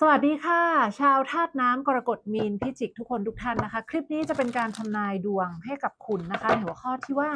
สวัสดีค่ะ ชาวธาตุน้ำกรกฎมีนพิจิกทุกคนทุกท่านนะคะ คลิปนี้จะเป็นการทำนายดวงให้กับคุณนะคะในหัวข้อที่ว่า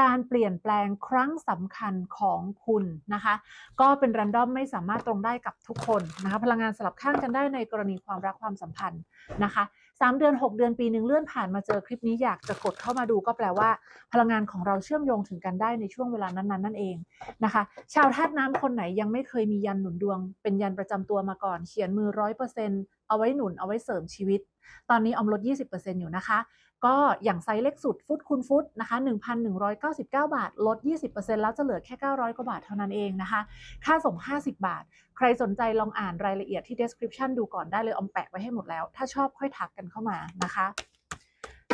การเปลี่ยนแปลงครั้งสำคัญของคุณนะคะ ก็เป็นรันดอมไม่สามารถตรงได้กับทุกคนนะคะ พลังงานสลับข้างกันได้ในกรณีความรักความสัมพันธ์นะคะ สามเดือน 6 เดือนปีหนึ่งเลื่อนผ่านมาเจอคลิปนี้อยากจะกดเข้ามาดูก็แปลว่า พลังงานของเราเชื่อมโยงถึงกันได้ในช่วงเวลานั้นๆนั่นเองนะคะ ชาวธาตุน้ำคนไหนยังไม่เคยมียันหนุนดวง เป็นยันประจำตัวมาก่อน เขียนมือร้อยเปอร์เซ็นเอาไว้หนุนเอาไว้เสริมชีวิต ตอนนี้ออมลด 20%อยู่นะคะ ก็อย่างไซส์เล็กสุดฟุตคูณฟุตนะคะ 1,199 บาท ลด 20%แล้วจะเหลือแค่ 900 กว่าบาทเท่านั้นเองนะคะ ค่าส่ง 50 บาท ใครสนใจลองอ่านรายละเอียดที่ description ดูก่อนได้เลยออมแปะไว้ให้หมดแล้ว ถ้าชอบค่อยทักกันเข้ามานะคะ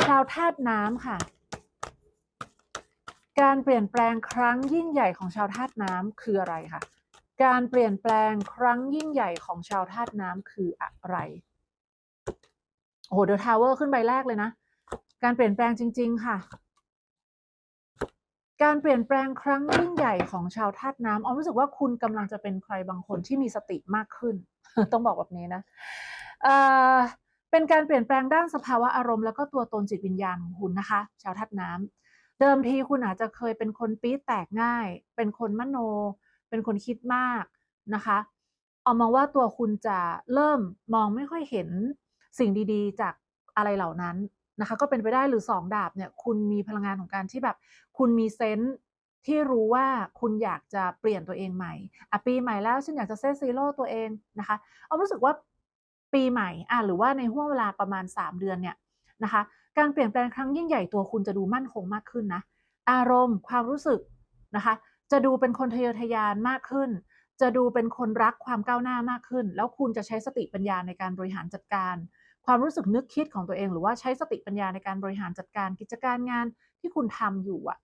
ชาวธาตุน้ำค่ะ การเปลี่ยนแปลงครั้งยิ่งใหญ่ของชาวธาตุน้ำคืออะไรคะการเปลี่ยนแปลงครั้งยิ่งใหญ่ของชาวธาตุน้ำคืออะไรโอ้โหเดอะทาวเวอร์ขึ้นใบแรกเลยนะ การเปลี่ยนแปลงจริง ๆ ค่ะ การเปลี่ยนแปลงครั้งยิ่งใหญ่ของชาวธาตุน้ำออมรู้สึกว่าคุณกำลังจะเป็นใครบางคนที่มีสติมากขึ้น ต้องบอกแบบนี้นะเป็นการเปลี่ยนแปลงด้านสภาวะอารมณ์แล้วก็ตัวตนจิตวิญญาณของคุณนะคะ ชาวธาตุน้ำเดิมทีคุณอาจจะเคยเป็นคนปี๊ดแตกง่าย เป็นคนมโน เป็นคนคิดมากนะคะเอามองว่าตัวคุณจะเริ่มมองไม่ค่อยเห็นสิ่งดีๆ จากอะไรเหล่านั้น นะคะก็เป็นไปได้หรือสองดาบเนี่ยคุณมีพลังงานของการที่แบบ คุณมีเซนส์ที่รู้ว่าคุณอยากจะเปลี่ยนตัวเองใหม่อะปีใหม่แล้วฉันอยากจะเซตซีโร่ตัวเองนะคะเอารู้สึกว่าปีใหม่อะหรือว่าในห่วงเวลาประมาณ 3 เดือนเนี่ยนะคะการเปลี่ยนแปลงครั้งยิ่งใหญ่ตัวคุณจะดูมั่นคงมากขึ้นนะอารมณ์ความรู้สึกนะคะจะดูเป็นคนทะเยอทะยานมากขึ้น จะดูเป็นคนรักความก้าวหน้ามากขึ้น แล้วคุณจะใช้สติปัญญาในการบริหารจัดการ ความรู้สึกนึกคิดของตัวเอง หรือว่าใช้สติปัญญาในการบริหารจัดการกิจการงานที่คุณทำอยู่อะ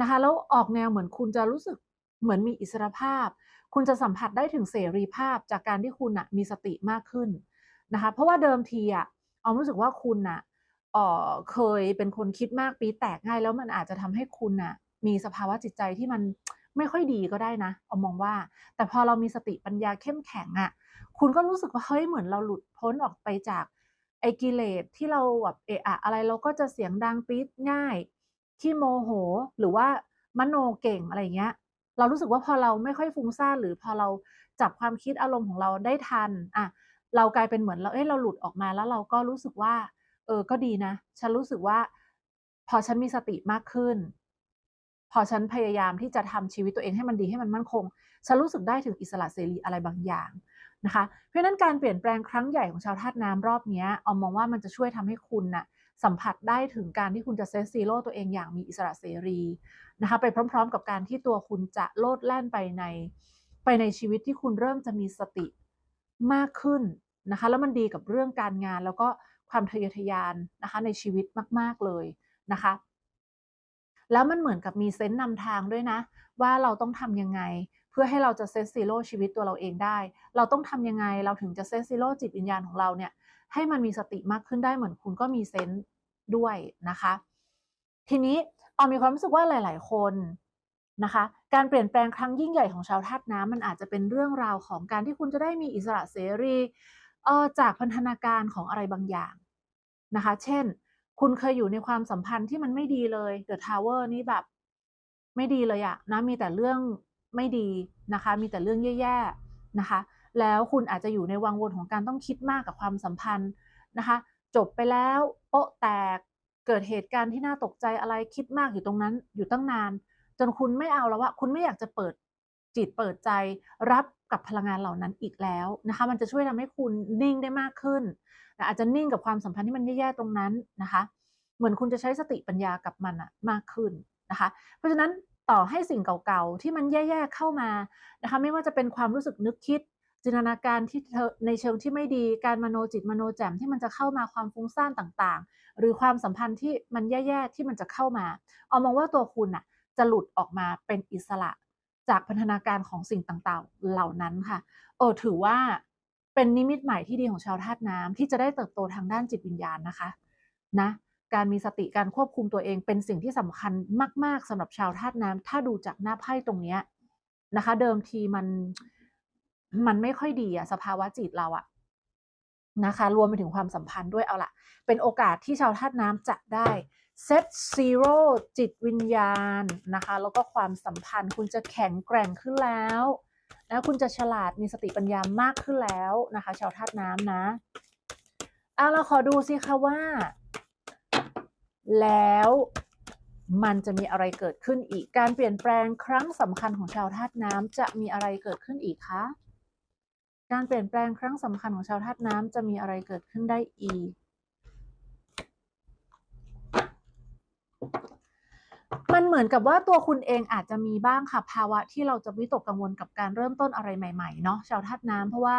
นะคะแล้วออกแนวเหมือนคุณจะรู้สึกเหมือนมีอิสรภาพ คุณจะสัมผัสได้ถึงเสรีภาพจากการที่คุณอะมีสติมากขึ้นนะคะเพราะว่าเดิมทีอะออมรู้สึกว่าคุณอะเอ่อเคยเป็นคนคิดมากปีแตกง่ายแล้วมันอาจจะทำให้คุณอะมีสภาวะจิตใจที่มันไม่ค่อยดีก็ได้นะเอามองว่า แต่พอเรามีสติปัญญาเข้มแข็งอะคุณก็รู้สึกว่าเฮ้ยเหมือนเราหลุดพ้นออกไปจาก อ้กิเลสที่เราแบบเอะอะอะไรเราก็จะเสียงดังปี๊ดง่ายขี้โมโหหรือว่ามโนเก่งอะไรเงี้ย เรารู้สึกว่าพอเราไม่ค่อยฟุ้งซ่านหรือพอเราจับความคิดอารมณ์ของเราได้ทันอะเรากลายเป็นเหมือนเราเอ้ยเราหลุดออกมาแล้วเราก็รู้สึกว่า เออก็ดีนะ ฉันรู้สึกว่า พอฉันมีสติมากขึ้น พอฉันพยายามที่จะทำชีวิตตัวเองให้มันดีให้มันมั่นคง ฉันรู้สึกได้ถึงอิสระเสรีอะไรบางอย่าง นะคะ เพราะนั้นการเปลี่ยนแปลงครั้งใหญ่ของชาวธาตุน้ำรอบนี้ออมมองว่ามันจะช่วยทำให้คุณน่ะสัมผัสได้ถึงการที่คุณจะเซตซีโร่ตัวเองอย่างมีอิสระเสรีนะคะไปพร้อม ๆ กับการที่ตัวคุณจะโลดแล่นไปใน ไปในชีวิตที่คุณเริ่มจะมีสติมากขึ้นนะคะแล้วมันดีกับเรื่องการงานแล้วก็ความทะเยอทะยานนะคะในชีวิตมาก ๆ เลยนะคะ แล้วมันเหมือนกับมีเซนต์นำทางด้วยนะ ว่าเราต้องทำยังไง พื่อให้เราจะเซตซีโร่ชีวิตตัวเราเองได้ เราต้องทำยังไงเราถึงจะเซตซีโร่จิตวิญญาณของเราเนี่ยให้มันมีสติมากขึ้นได้เหมือนคุณก็มีเซนต์ด้วยนะคะ ทีนี้ออมมีความรู้สึกว่าหลาย ๆ คนนะคะ การเปลี่ยนแปลงครั้งยิ่งใหญ่ของชาวธาตุน้ำมันอาจจะเป็นเรื่องราวของการที่คุณจะได้มีอิสระเสรีเออจากพันธนาการของอะไรบางอย่างนะคะ เช่น คุณเคยอยู่ในความสัมพันธ์ที่มันไม่ดีเลย The Tower นี่แบบไม่ดีเลยอะนะมีแต่เรื่อง ไม่ดีนะคะ มีแต่เรื่องแย่ๆนะคะ แล้วคุณอาจจะอยู่ในวังวนของการต้องคิดมากกับความสัมพันธ์นะคะ จบไปแล้วโป๊ะแตกเกิดเหตุการณ์ที่น่าตกใจอะไรคิดมากอยู่ตรงนั้นอยู่ตั้งนาน จนคุณไม่เอาแล้วว่าคุณไม่อยากจะเปิดจิตเปิดใจรับกับพลังงานเหล่านั้นอีกแล้วนะคะ มันจะช่วยทำให้คุณนิ่งได้มากขึ้นอาจจะนิ่งกับความสัมพันธ์ที่มันแย่ๆตรงนั้นนะคะ เหมือนคุณจะใช้สติปัญญากับมันอะมากขึ้นนะคะ เพราะฉะนั้น ต่อให้สิ่งเก่าๆ ที่มันแย่ๆเข้ามานะคะไม่ว่าจะเป็นความรู้สึกนึกคิด จินตนาการที่เธอในเชิงที่ไม่ดีการมโนจิตมโนแจ่มที่มันจะเข้ามาความฟุ้งซ่านต่างๆ หรือความสัมพันธ์ที่มันแย่ๆที่มันจะเข้ามาเอามองว่าตัวคุณน่ะจะหลุดออกมาเป็นอิสระ จากพันธนาการของสิ่งต่างๆ เหล่านั้นค่ะเออถือว่าเป็นนิมิตใหม่ที่ดีของชาวธาตุน้ำที่จะได้เติบโตทางด้านจิตวิญญาณนะคะนะ การมีสติการควบคุมตัวเองเป็นสิ่งที่สำคัญมาก ๆสำหรับชาวธาตุน้ำถ้าดูจากหน้าไพ่ตรงเนี้ยนะคะ เดิมทีมันมันไม่ค่อยดีอะสภาวะจิตเราอะนะคะ รวมไปถึงความสัมพันธ์ด้วยเอาละเป็นโอกาสที่ชาวธาตุน้ำจะได้เซตซีโร่จิตวิญญาณนะคะ แล้วก็ความสัมพันธ์คุณจะแข็งแกร่งขึ้นแล้วนะคุณจะฉลาดมีสติปัญญามากขึ้นแล้วนะคะ ชาวธาตุน้ำนะเอาเราขอดูสิคะว่า แล้วมันจะมีอะไรเกิดขึ้นอีก การเปลี่ยนแปลงครั้งสำคัญของชาวธาตุน้ำจะมีอะไรเกิดขึ้นอีกคะ การเปลี่ยนแปลงครั้งสำคัญของชาวธาตุน้ำจะมีอะไรเกิดขึ้นได้อีก มันเหมือนกับว่าตัวคุณเองอาจจะมีบ้างค่ะภาวะที่เราจะวิตกกังวลกับการเริ่มต้นอะไรใหม่ๆเนาะชาวธาตุน้ำเพราะว่า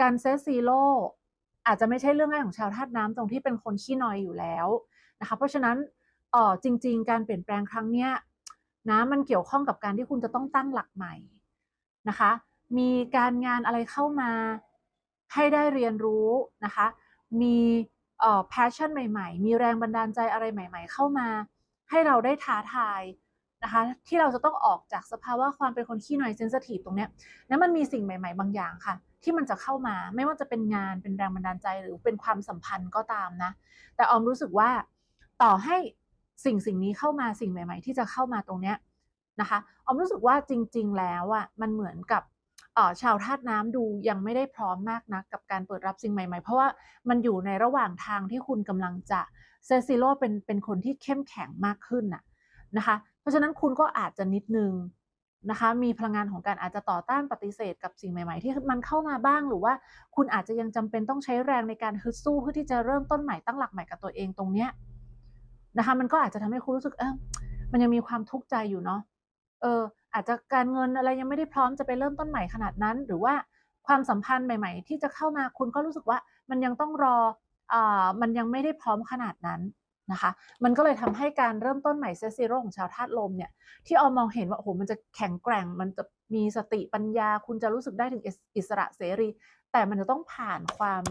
การเซตซีโร่อาจจะไม่ใช่เรื่องง่ายของชาวธาตุน้ำตรงที่เป็นคนขี้นอยอยู่แล้ว นะคะเพราะฉะนั้นเออจริง ๆ การเปลี่ยนแปลงครั้งเนี้ยนะมันเกี่ยวข้องกับการที่คุณจะต้องตั้งหลักใหม่นะคะ มีการงานอะไรเข้ามาให้ได้เรียนรู้นะคะ มีเอ่อ passion ใหม่ ๆ มีแรงบันดาลใจอะไรใหม่ ๆ เข้ามา ให้เราได้ท้าทายนะคะ ที่เราจะต้องออกจากสภาวะความเป็นคนขี้หน่อยเซนซิทีฟตรงเนี้ยนั้นมันมีสิ่งใหม่ ๆ บางอย่างค่ะ ที่มันจะเข้ามาไม่ว่าจะเป็นงานเป็นแรงบันดาลใจหรือเป็นความสัมพันธ์ก็ตามนะ แต่ออมรู้สึกว่า ต่อให้สิ่งสิ่งนี้เข้ามาสิ่งใหม่ ๆ ที่จะเข้ามาตรงเนี้ยนะคะออมรู้สึกว่าจริง ๆ แล้วอะมันเหมือนกับชาวธาตุน้ำดูยังไม่ได้พร้อมมากนะกับการเปิดรับสิ่งใหม่ ๆ เพราะว่ามันอยู่ในระหว่างทางที่คุณกำลังจะเซซิโลเป็นเป็นคนที่เข้มแข็งมากขึ้นน่ะนะคะ เพราะฉะนั้นคุณก็อาจจะนิดนึงนะคะมีพลังงานของการอาจจะต่อต้านปฏิเสธกับสิ่งใหม่ ๆ ที่มันเข้ามาบ้างหรือว่า คุณอาจจะยังจำเป็นต้องใช้แรงในการฮึดสู้เพื่อที่จะเริ่มต้นใหม่ตั้งหลักใหม่กับตัวเองตรงเนี้ย นะคะ มันก็อาจจะทำให้คุณรู้สึกเออมันยังมีความทุกข์ใจอยู่เนาะเออ อาจจะการเงินอะไรยังไม่ได้พร้อมจะไปเริ่มต้นใหม่ขนาดนั้น หรือว่าความสัมพันธ์ใหม่ ๆ ที่จะเข้ามาคุณก็รู้สึกว่ามันยังต้องรออ่ามันยังไม่ได้พร้อมขนาดนั้นนะคะ มันก็เลยทำให้การเริ่มต้นใหม่เซซิโรของชาวธาตุลมเนี่ย ที่ออมมองเห็นว่าโอ้โหมันจะแข็งแกร่ง มันจะมีสติปัญญา คุณจะรู้สึกได้ถึงอิสระเสรี แต่มันจะต้องผ่านความ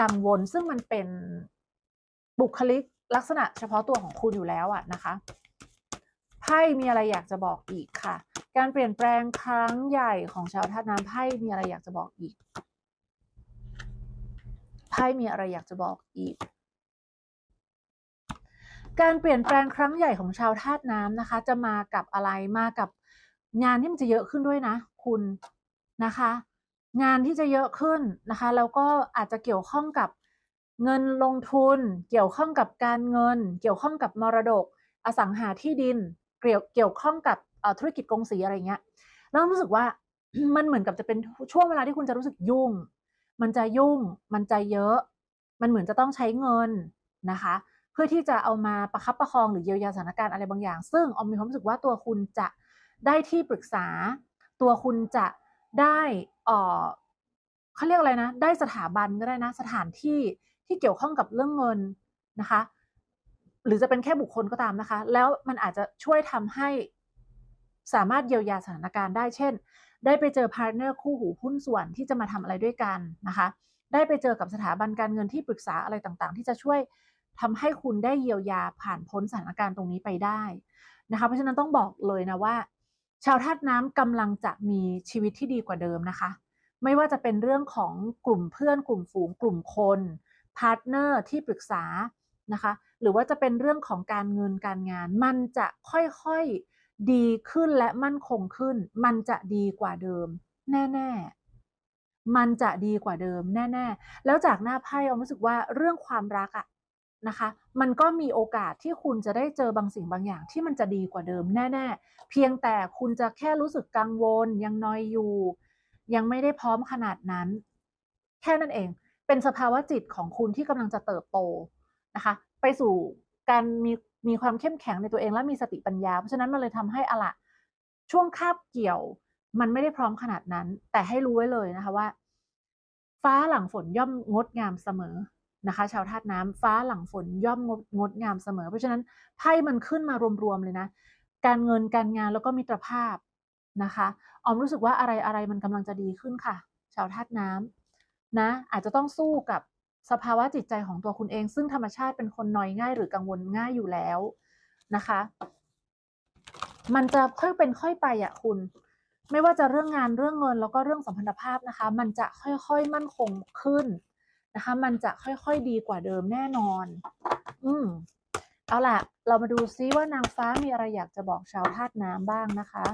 กังวล ซึ่งมันเป็นบุคลิก ลักษณะเฉพาะตัวของคุณอยู่แล้วอะนะคะไพ่มีอะไรอยากจะบอกอีกค่ะ การเปลี่ยนแปลงครั้งใหญ่ของชาวธาตุน้ำไพ่มีอะไรอยากจะบอกอีกไพ่มีอะไรอยากจะบอกอีก การเปลี่ยนแปลงครั้งใหญ่ของชาวธาตุน้ำนะคะ จะมากับอะไรมากับงานที่มันจะเยอะขึ้นด้วยนะ คุณนะคะ งานที่จะเยอะขึ้นนะคะแล้วก็อาจจะเกี่ยวข้องกับ เงินลงทุน เกี่ยวข้องกับการเงิน เกี่ยวข้องกับมรดก อสังหาที่ดิน เกี่ยวเกี่ยวข้องกับธุรกิจกงสีอะไรเงี้ยแล้วรู้สึกว่ามันเหมือนกับจะเป็นช่วงเวลาที่คุณจะรู้สึกยุ่ง มันจะยุ่ง มันจะเยอะ มันเหมือนจะต้องใช้เงินนะคะ เพื่อที่จะเอามาประคับประคองหรือเยียวยาสถานการณ์อะไรบางอย่าง ซึ่งออมมีความรู้สึกว่าตัวคุณจะได้ที่ปรึกษา ตัวคุณจะได้เออเขาเรียกอะไรนะ ได้สถาบันก็ได้นะ สถานที่ ที่เกี่ยวข้องกับเรื่องเงินนะคะ หรือจะเป็นแค่บุคคลก็ตามนะคะ แล้วมันอาจจะช่วยทำให้สามารถเยียวยาสถานการณ์ได้ เช่น ได้ไปเจอพาร์ทเนอร์คู่หูหุ้นส่วนที่จะมาทำอะไรด้วยกันนะคะ ได้ไปเจอกับสถาบันการเงินที่ปรึกษาอะไรต่างๆ ที่จะช่วยทำให้คุณได้เยียวยาผ่านพ้นสถานการณ์ตรงนี้ไปได้นะคะ เพราะฉะนั้นต้องบอกเลยนะว่า ชาวธาตุน้ำกำลังจะมีชีวิตที่ดีกว่าเดิมนะคะ ไม่ว่าจะเป็นเรื่องของกลุ่มเพื่อนกลุ่มฝูงกลุ่มคน พาร์ทเนอร์ที่ปรึกษานะคะหรือว่าจะเป็นเรื่องของการเงินการงาน มันจะค่อยๆดีขึ้นและมั่นคงขึ้น มันจะดีกว่าเดิม แน่ๆ มันจะดีกว่าเดิม แน่ๆ แล้วจากหน้าไพ่เรารู้สึกว่าเรื่องความรักอะนะคะ มันก็มีโอกาสที่คุณจะได้เจอบางสิ่งบางอย่าง ที่มันจะดีกว่าเดิม แน่ๆ เพียงแต่คุณจะแค่รู้สึกกังวลยังนอยอยู่ ยังไม่ได้พร้อมขนาดนั้น แค่นั้นเอง เป็นสภาวะจิตของคุณที่กำลังจะเติบโตนะคะ ไปสู่การมีมีความเข้มแข็งในตัวเองและมีสติปัญญา เพราะฉะนั้นมันเลยทำให้อะละช่วงคาบเกี่ยวมันไม่ได้พร้อมขนาดนั้น แต่ให้รู้ไว้เลยนะคะว่า ฟ้าหลังฝนย่อมงดงามเสมอนะคะ ชาวธาตุน้ำฟ้าหลังฝนย่อมงดงดงามเสมอ เพราะฉะนั้นไพ่มันขึ้นมารวมๆเลยนะ การเงินการงานแล้วก็มิตรภาพนะคะ ออมรู้สึกว่าอะไรอะไรมันกำลังจะดีขึ้นค่ะ ชาวธาตุน้ำ นะ อาจจะต้องสู้กับสภาวะจิตใจของตัวคุณเอง ซึ่งธรรมชาติเป็นคนน้อยง่าย หรือกังวลง่ายอยู่แล้วนะคะ มันจะค่อยเป็นค่อยไปอะคุณ ไม่ว่าจะเรื่องงานเรื่องเงินแล้วก็เรื่องสัมพันธภาพนะคะ มันจะค่อยๆมั่นคงขึ้นนะคะ มันจะค่อยๆดีกว่าเดิมแน่นอน อืมเอาล่ะ เรามาดูซิว่านางฟ้ามีอะไรอยากจะบอกชาวธาตุน้ำบ้างนะคะ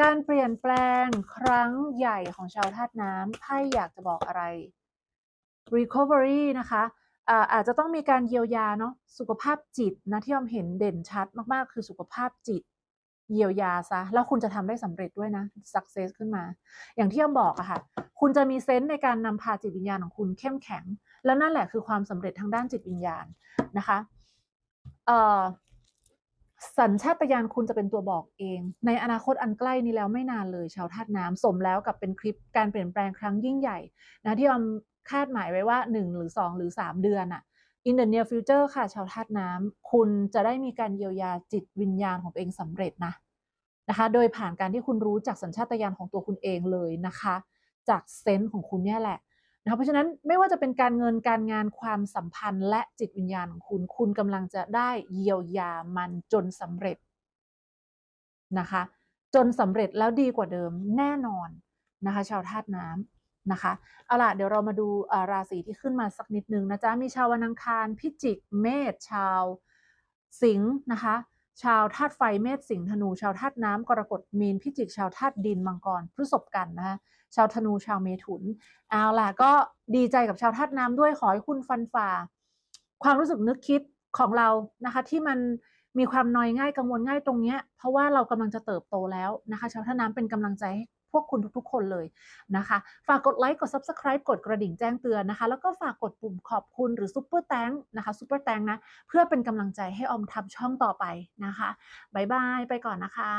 การเปลี่ยนแปลงครั้งใหญ่ของชาวธาตุน้ำไพ่อยากจะบอกอะไร recovery นะคะอาอาจจะต้องมีการเยียวยาเนาะสุขภาพจิตนะที่ยอมเห็นเด่นชัดมากๆ คือสุขภาพจิต เยียวยาซะ แล้วคุณจะทำได้สำเร็จด้วยนะ success ขึ้นมา อย่างที่ยอมบอกอะค่ะ คุณจะมีเซนส์ในการนำพาจิตวิญญาณของคุณเข้มแข็ง แล้วนั่นแหละคือความสำเร็จทางด้านจิตวิญญาณนะคะเอ่อ สัญชาตญาณคุณจะเป็นตัวบอกเอง ในอนาคตอันใกล้นี้แล้วไม่นานเลย ชาวธาตุน้ำสมแล้วกับเป็นคลิปการเปลี่ยนแปลงครั้งยิ่งใหญ่นะที่ยอมคาดหมายไว้ว่า 1 หรือ 2 หรือ 3 เดือนอะ in the near future ค่ะ ชาวธาตุน้ำคุณจะได้มีการเยียวยาจิตวิญญาณของตัวเองสำเร็จนะนะคะ โดยผ่านการที่คุณรู้จากสัญชาตญาณของตัวคุณเองเลยนะคะ จากเซนส์ของคุณเนี่ยแหละ นะคะเพราะฉะนั้นไม่ว่าจะเป็นการเงินการงานความสัมพันธ์และจิตวิญญาณของคุณ คุณกำลังจะได้เยียวยามันจนสำเร็จนะคะ จนสำเร็จแล้วดีกว่าเดิมแน่นอนนะคะ ชาวธาตุน้ำนะคะเอาล่ะเดี๋ยวเรามาดูาราศีที่ขึ้นมาสักนิดนึงนะจ๊ะมีชาววันอังคาร พิจิกเมษชาวสิงห์นะคะชาวธาตุไฟเมษสิงห์ธนู ชาวธาตุน้ำกรกฎมีนพิจิกชาวธาตุดินมังกรพฤษภกันนะคะ ชาวธนูชาวเมถุน เอาล่ะก็ดีใจกับชาวธาตุน้ำด้วยขอให้คุณฟันฝ่า ความรู้สึกนึกคิดของเรานะคะ ที่มันมีความนอยง่ายกังวลง่ายตรงเนี้ยเพราะว่าเรากำลังจะเติบโตแล้วนะคะ ชาวธาตุน้ำเป็นกำลังใจให้พวกคุณทุกๆ คนเลยนะคะ ฝากกดไลค์กด Subscribe กดกระดิ่งแจ้งเตือนนะคะ แล้วก็ฝากกดปุ่มขอบคุณหรือซุปเปอร์แตงนะคะซุปเปอร์แตงนะเพื่อเป็นกำลังใจให้ออมทำช่องต่อไปนะคะบายบาย ไปก่อนนะคะ